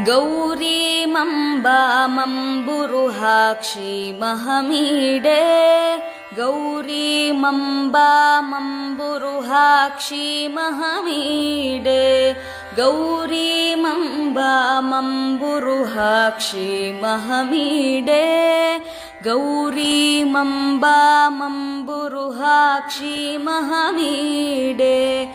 गौरीमम्बामम्बुरुहाक्षीमहमीडे। गौरीमम्बामम्बुरुहाक्षीमहमीडे। गौरीमम्बामम्बुरुहाक्षीमहमीडे। गौरीमम्बामम्बुरुहाक्षीमहमीडे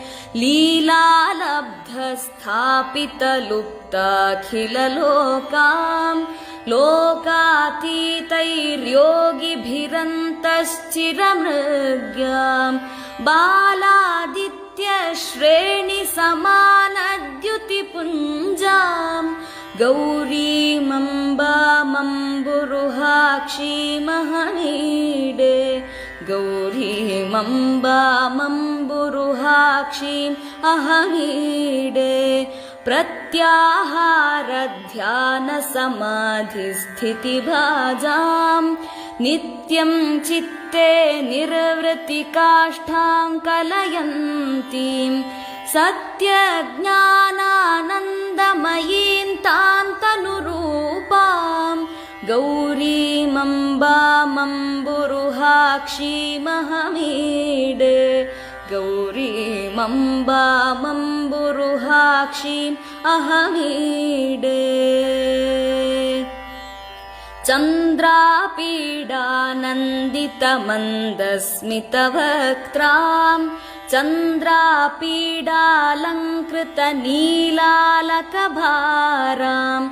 लीलालब्धस्थापितलुप्ताखिललोकाम् लोकातीतैर्योगिभिरन्तश्चिरमृग्याम् बालादित्यश्रेणिसमानद्युतिपुञ्जाम् गौरीमम्बामम्बुरुहाक्षीमहमीडे गौरीमम्बामम्बुरुहाक्षीम् अहमीडे प्रत्याहारध्यानसमाधिस्थितिभाजाम् नित्यं चित्ते निर्वृतिकाष्ठां कलयन्तीं सत्यज्ञानानन्दमयीं तां तनुरूपां गौरीमम्बामम्बुरुहाक्षीमहमीडे गौरीमम्बामम्बुरुहाक्षीम् अहमीडे। चन्द्रापीडानन्दितमन्दस्मितवक्त्राम् चन्द्रापीडालङ्कृतनीलालकभाराम्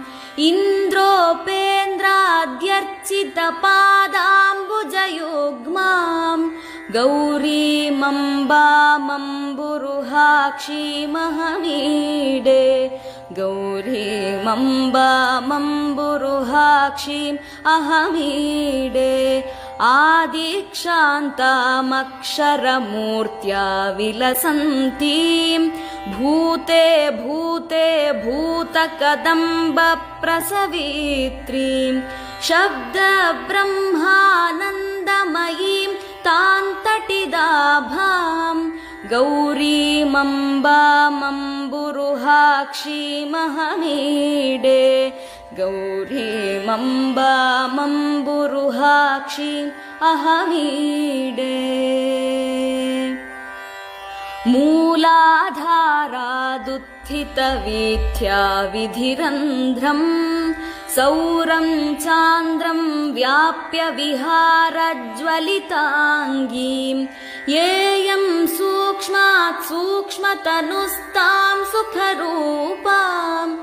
इन्द्रोपेन्द्राद्यर्चितपादाम्बुजयुग्माम् गौरीमम्बामम्बुरुहाक्षीमहमीडे गौरीमम्बामम्बुरुहाक्षीम् अहमीडे। आदिक्षान्तामक्षरमूर्त्या विलसन्तीम् भूते भूते भूतकदम्बप्रसवित्रीम् शब्दब्रह्मानन्दमयीम् गौरीमम्बामम्बुरुहाक्षीमहमीडे गौरीमम्बामम्बुरुहाक्षीम् अहमीडे। मूलाधारादुत्थितवीथ्या विधिरन्ध्रम् सौरं चान्द्रं व्याप्य विहारज्वलिताङ्गीम् येयं सूक्ष्मात् सूक्ष्मतनुस्तां सुखरूपाम्